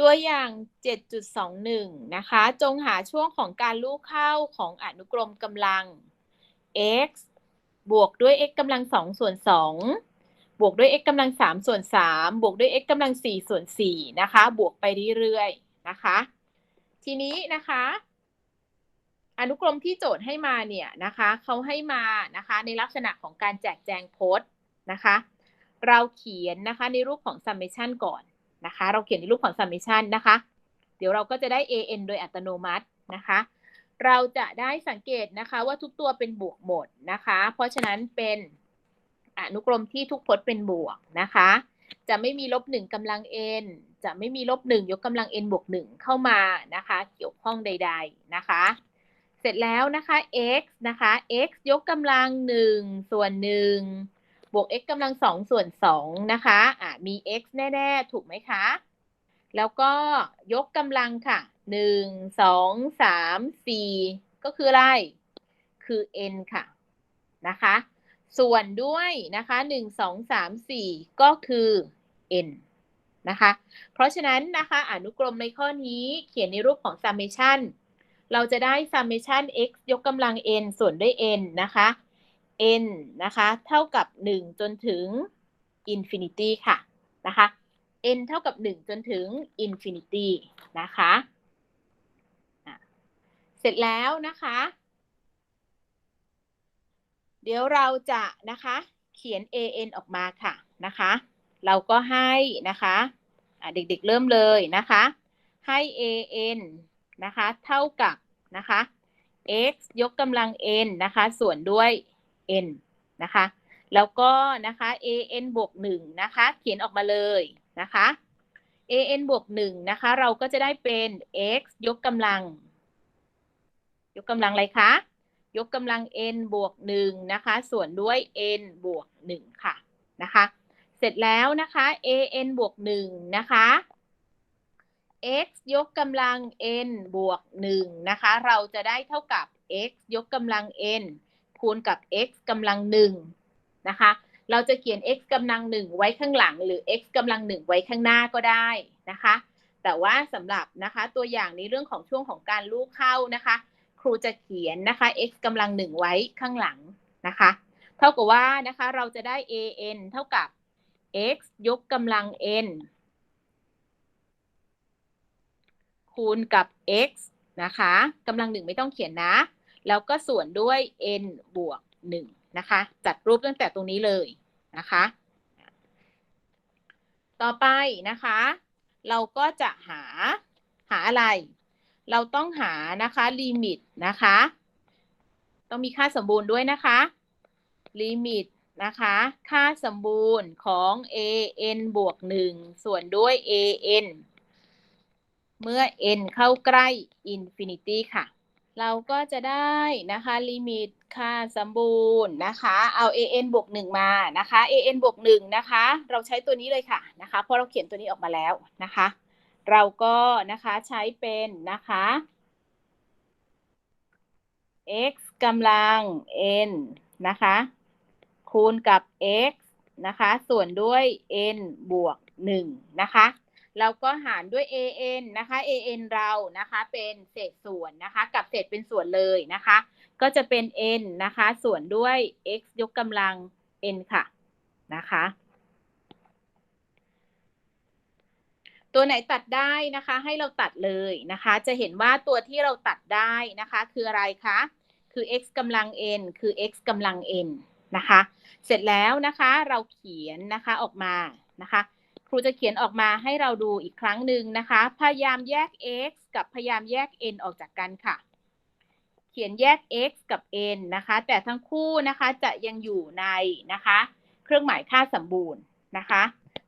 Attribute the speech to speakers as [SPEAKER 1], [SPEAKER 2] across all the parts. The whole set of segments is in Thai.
[SPEAKER 1] ตัวอย่าง 7.21 นะคะ จงหาช่วงของการลูกเข้าของอนุกรมกำลัง x บวกด้วย x กำลัง2ส่วน2บวกด้วย x กำลัง3ส่วน3บวกด้วย x กำลัง4ส่วน4นะคะ บวกไปเรื่อยๆ นะคะ ทีนี้นะคะ อนุกรมที่โจทย์ให้มาเนี่ยนะคะเขาให้มานะคะ ในลักษณะของการแจกแจงโพสต์นะคะ เราเขียนนะคะในรูปของ summation ก่อน นะคะ เราเขียนในรูปของ summation นะคะ เดี๋ยวเราก็จะได้ an โดยอัตโนมัตินะคะ เราจะได้สังเกตนะคะว่าทุกตัวเป็นบวกหมดนะคะ เพราะฉะนั้นเป็นอนุกรมที่ทุกพจน์เป็นบวกนะคะ จะไม่มีลบหนึ่งกำลัง n จะไม่มีลบหนึ่งยกกำลัง n บวกหนึ่งเข้ามานะคะ เกี่ยวข้องใด ๆนะคะ เสร็จแล้วนะคะ x นะคะ x ยกกำลังหนึ่งส่วนหนึ่ง บวก x กำลังสองส่วนสองนะคะอะมี x แน่ๆ ถูกไหมคะ แล้วก็ยกกำลังค่ะหนึ่งสองสามสี่ก็คืออะไร คือ n ค่ะนะคะ ส่วนด้วยนะคะหนึ่งสองสามสี่ก็คือ n นะคะ เพราะฉะนั้นนะคะอนุกรมในข้อนี้เขียนในรูปของ summation เราจะได้ summation x ยกกำลัง n ส่วนด้วย n นะคะ n นะคะ เท่ากับ 1 จนถึง infinity ค่ะนะคะ n เท่ากับ 1 จนถึง infinity นะคะเสร็จแล้วนะคะ เดี๋ยวเราจะนะคะเขียน an ออกมาค่ะนะคะ เราก็ให้นะคะะเด็กๆเริ่มเลยนะคะ ให้ an นะคะ เท่ากับนะคะ x ยกกำลัง n นะคะ ส่วนด้วย n นะคะ แล้วก็นะคะ an บวก1นะคะ เขียนออกมาเลยนะคะ an บวก1นะคะ เราก็จะได้เป็น x ยกกำลัง ยกกำลังอะไรคะ ยกกำลัง n บวก1นะคะ ส่วนด้วย n บวก1ค่ะนะคะ เสร็จแล้วนะคะ an บวก1นะคะ x ยกกำลัง n บวก1นะคะ เราจะได้เท่ากับ x ยกกำลัง n คูณกับ x กำลัง1นะคะ เราจะเขียน x กำลัง1ไว้ข้างหลัง หรือ x กำลัง1ไว้ข้างหน้าก็ได้นะคะ แต่ว่าสำหรับนะคะตัวอย่างในเรื่องของช่วงของการลูกเข้านะคะ ครูจะเขียนนะคะ x กำลัง1ไว้ข้างหลังนะคะ เท่ากับว่านะคะเราจะได้ an เท่ากับ x ยกกำลัง n คูณกับ x นะคะกำลังหนึ่งไม่ต้องเขียนนะ แล้วก็ส่วนด้วย n บวก1นะคะ จัดรูปตั้งแต่ตรงนี้เลยนะคะ ต่อไปนะคะ เราก็จะหาหาอะไร เราต้องหานะคะลิมิตนะคะ ต้องมีค่าสมบูรณ์ด้วยนะคะลิมิตนะคะ ค่าสมบูรณ์ของ a n บวก 1 ส่วนด้วย a n เมื่อ n เข้าใกล้ infinity ค่ะ เราก็จะได้นะคะลิมิตค่าสมบูรณ์นะคะเอา an บวก1มานะคะ an บวก1นะคะ เราใช้ตัวนี้เลยค่ะนะคะเพราะเราเขียนตัวนี้ออกมาแล้วนะคะ เราก็นะคะใช้เป็นนะคะ x กำลัง n นะคะ คูณกับ x นะคะ ส่วนด้วย n บวก1นะคะ เราก็หารด้วย an นะคะ an เรานะคะเป็นเศษส่วนนะคะ กับเศษเป็นส่วนเลยนะคะ ก็จะเป็น n นะคะ ส่วนด้วย x ยกกำลัง n ค่ะนะคะ ตัวไหนตัดได้นะคะ ให้เราตัดเลยนะคะ จะเห็นว่าตัวที่เราตัดได้นะคะ คืออะไรคะคือ x กำลัง n คือ x กำลัง n นะคะ เสร็จแล้วนะคะเราเขียนนะคะออกมานะคะ ครูจะเขียนออกมาให้เราดูอีกครั้งหนึ่งนะคะ พยายามแยก x กับพยายามแยก n ออกจากกันค่ะ เขียนแยก x กับ n นะคะ แต่ทั้งคู่นะคะจะยังอยู่ในนะคะ เครื่องหมายค่าสมบูรณ์นะคะ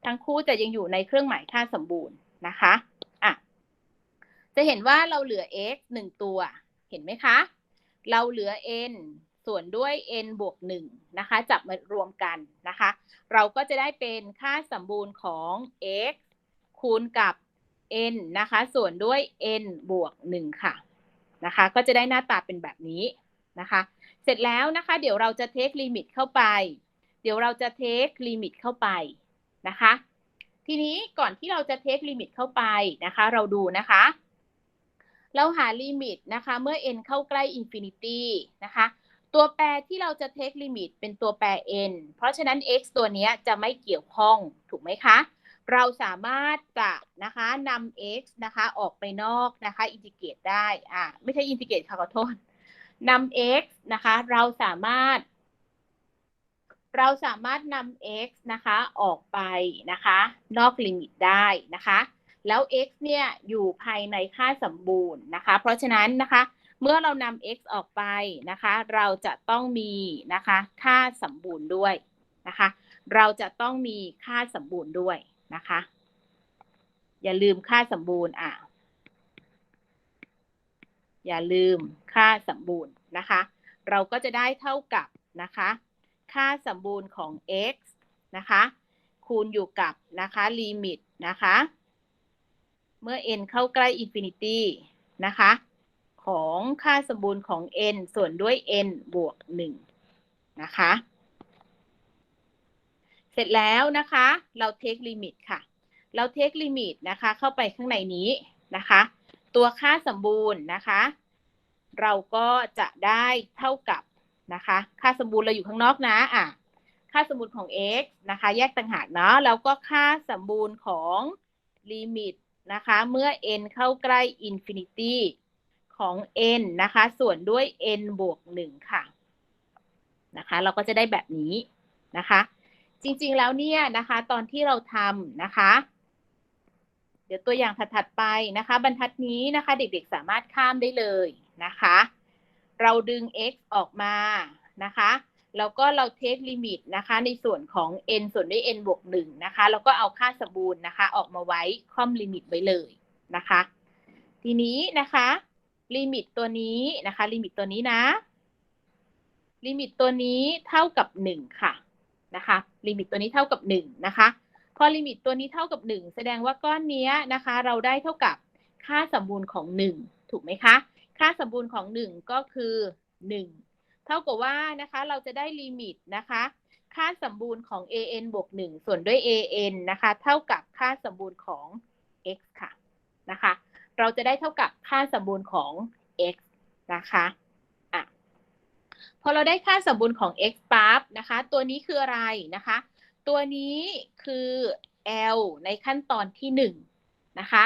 [SPEAKER 1] ทั้งคู่จะยังอยู่ในเครื่องหมายค่าสมบูรณ์นะคะอะจะเห็นว่าเราเหลือ x หนึ่งตัว เห็นไหมคะ เราเหลือ n ส่วนด้วย n บวก1นะคะ จับมารวมกันนะคะ เราก็จะได้เป็นค่าสมบูรณ์ของ x คูณกับ n นะคะ ส่วนด้วย n บวก1ค่ะนะคะ ก็จะได้หน้าตาเป็นแบบนี้นะคะ เสร็จแล้วนะคะ เดี๋ยวเราจะเทคลิมิตเข้าไป เดี๋ยวเราจะเทคลิมิตเข้าไปนะคะ ทีนี้ก่อนที่เราจะเทคลิมิตเข้าไปนะคะ เราดูนะคะ เราหาลิมิตนะคะ เมื่อ n เข้าใกล้อินฟินิตี้นะคะ ตัวแปรที่เราจะเทคลิมิตเป็นตัวแปร n เพราะฉะนั้น x ตัวนี้จะไม่เกี่ยวข้องถูกไหมคะ เราสามารถจะนะคะนำ x นะคะออกไปนอกนะคะอินทิเกรตได้อ่าไม่ใช่อินทิเกรตค่ะขอโทษนำ x นะคะเราสามารถ เราสามารถนำ x นะคะออกไปนะคะ นอกลิมิตได้นะคะ แล้ว x เนี่ยอยู่ภายในค่าสมบูรณ์นะคะ เพราะฉะนั้นนะคะ เมื่อเรานำ x ออกไปนะคะ เราจะต้องมีนะคะ ค่าสมบูรณ์ด้วยนะคะ เราจะต้องมีค่าสมบูรณ์ด้วยนะคะ อย่าลืมค่าสมบูรณ์อะอย่าลืมค่าสมบูรณ์นะคะ เราก็จะได้เท่ากับนะคะ ค่าสมบูรณ์ของ x นะคะ คูณอยู่กับนะคะลิมิตนะคะ เมื่อ n เข้าใกล้อินฟินิตี้นะคะ ของค่าสมบูรณ์ของ n ส่วนด้วย n บวก1นะคะ เสร็จแล้วนะคะ เราเทคลิมิตค่ะ เราเทคลิมิตนะคะ เข้าไปข้างในนี้นะคะ ตัวค่าสมบูรณ์นะคะ เราก็จะได้เท่ากับนะคะ ค่าสมบูรณ์เราอยู่ข้างนอกนะอะค่าสมบูรณ์ของ x นะคะ แยกต่างหากเนาะแล้วก็ค่าสมบูรณ์ของลิมิตนะคะ เมื่อ n เข้าใกล้อินฟินิตี้ ของ n นะคะ ส่วนด้วย n บวก1ค่ะนะคะ เราก็จะได้แบบนี้นะคะ จริงๆแล้วเนี่ยนะคะ ตอนที่เราทำนะคะ เดี๋ยวตัวอย่างถัดๆไปนะคะ บรรทัดนี้นะคะ เด็กๆสามารถข้ามได้เลยนะคะ เราดึง x ออกมานะคะแล้วก็เราเทคลิมิตนะคะ ในส่วนของ n ส่วนด้วย n บวก1นะคะ แล้วก็เอาค่าสมบูรณ์นะคะ ออกมาไว้ค่อมลิมิตไว้เลยนะคะ ทีนี้นะคะ ลิมิตตัวนี้นะคะ ลิมิตตัวนี้นะ ลิมิตตัวนี้เท่ากับ 1 ค่ะนะคะ ลิมิตตัวนี้เท่ากับ1นะคะ พอลิมิตตัวนี้เท่ากับ 1 แสดงว่าก้อนนี้นะคะ เราได้เท่ากับค่าสมบูรณ์ของ 1 ถูกไหมคะ ค่าสมบูรณ์ของ 1 ก็คือ 1 เท่ากับว่านะคะเราจะได้ลิมิตนะคะ ค่าสมบูรณ์ของ an บวก1ส่วนด้วย an นะคะ เท่ากับค่าสมบูรณ์ของ x ค่ะนะคะ เราจะได้เท่ากับค่าสมบูรณ์ของ x นะคะอะพอเราได้ค่าสมบูรณ์ของ x ปั๊บนะคะ ตัวนี้คืออะไรนะคะ ตัวนี้คือ L ในขั้นตอนที่ 1 นะคะ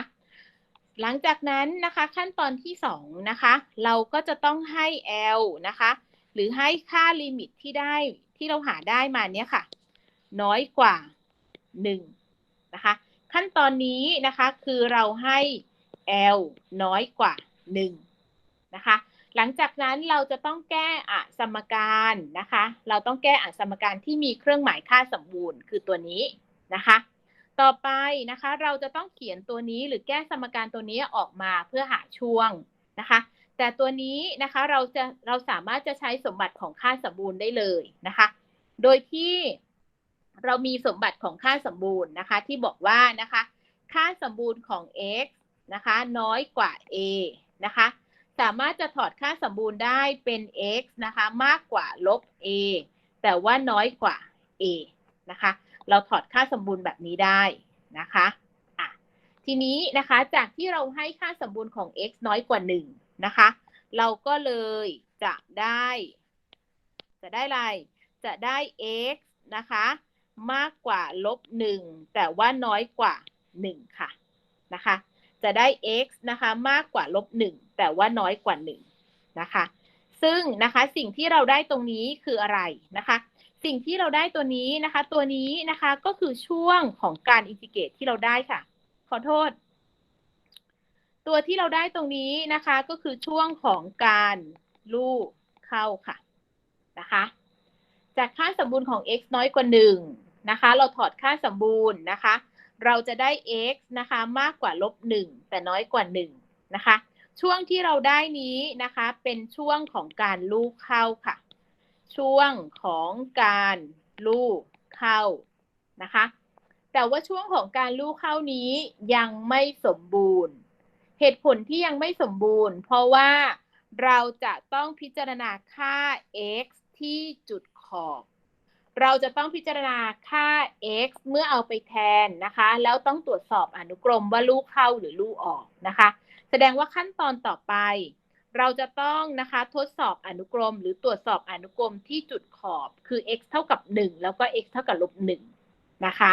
[SPEAKER 1] หลังจากนั้นนะคะขั้นตอนที่2นะคะเราก็จะต้องให้ L นะคะ หรือให้ค่าลิมิตที่ได้ที่เราหาได้มาเนี้ยค่ะ น้อยกว่า 1 นะคะ ขั้นตอนนี้นะคะคือเราให้ L น้อยกว่า 1 นะคะ หลังจากนั้นเราจะต้องแก้อะสมการนะคะ เราต้องแก้อะสมการที่มีเครื่องหมายค่าสมบูรณ์คือตัวนี้นะคะ ต่อไปนะคะเราจะต้องเขียนตัวนี้หรือแก้สมการตัวนี้ออกมาเพื่อหาช่วงนะคะ แต่ตัวนี้นะคะเราจะเราสามารถจะใช้สมบัติของค่าสมบูรณ์ได้เลยนะคะ โดยที่เรามีสมบัติของค่าสมบูรณ์นะคะ ที่บอกว่านะคะ ค่าสมบูรณ์ของ x นะคะ น้อยกว่า a นะคะ สามารถจะถอดค่าสมบูรณ์ได้เป็น x นะคะ มากกว่าลบ a แต่ว่าน้อยกว่า a นะคะ เราถอดค่าสมบูรณ์แบบนี้ได้นะคะอะทีนี้นะคะจากที่เราให้ค่าสมบูรณ์ของ x น้อยกว่า 1 นะคะ เราก็เลยจะได้ จะได้อะไร จะได้ x นะคะ มากกว่าลบ 1 แต่ว่าน้อยกว่า 1 ค่ะนะคะ จะได้ x นะคะมากกว่าลบ1แต่ว่าน้อยกว่า1นะคะ ซึ่งนะคะสิ่งที่เราได้ตรงนี้คืออะไรนะคะ สิ่งที่เราได้ตัวนี้นะคะ ตัวนี้นะคะก็คือช่วงของการอินทิเกรตที่เราได้ค่ะ ขอโทษ ตัวที่เราได้ตรงนี้นะคะก็คือช่วงของการลูกเข้าค่ะนะคะจากค่าสมบูรณ์ของ x น้อยกว่า1นะคะ เราถอดค่าสมบูรณ์นะคะ เราจะได้ x นะคะ มากกว่าลบ1แต่น้อยกว่า1นะคะ ช่วงที่เราได้นี้นะคะ เป็นช่วงของการลูกเข้าค่ะ ช่วงของการลูกเข้านะคะ แต่ว่าช่วงของการลูกเข้านี้ยังไม่สมบูรณ์ เหตุผลที่ยังไม่สมบูรณ์ เพราะว่าเราจะต้องพิจารณาค่า x ที่จุดขอบ เราจะต้องพิจารณาค่า x เมื่อเอาไปแทนนะคะ แล้วต้องตรวจสอบอนุกรมว่าลูกเข้าหรือลูกออกนะคะ แสดงว่าขั้นตอนต่อไป เราจะต้องนะคะทดสอบอนุกรม หรือตรวจสอบอนุกรมที่จุดขอบคือ x เท่ากับ 1 แล้วก็ x เท่ากับลบ1นะคะ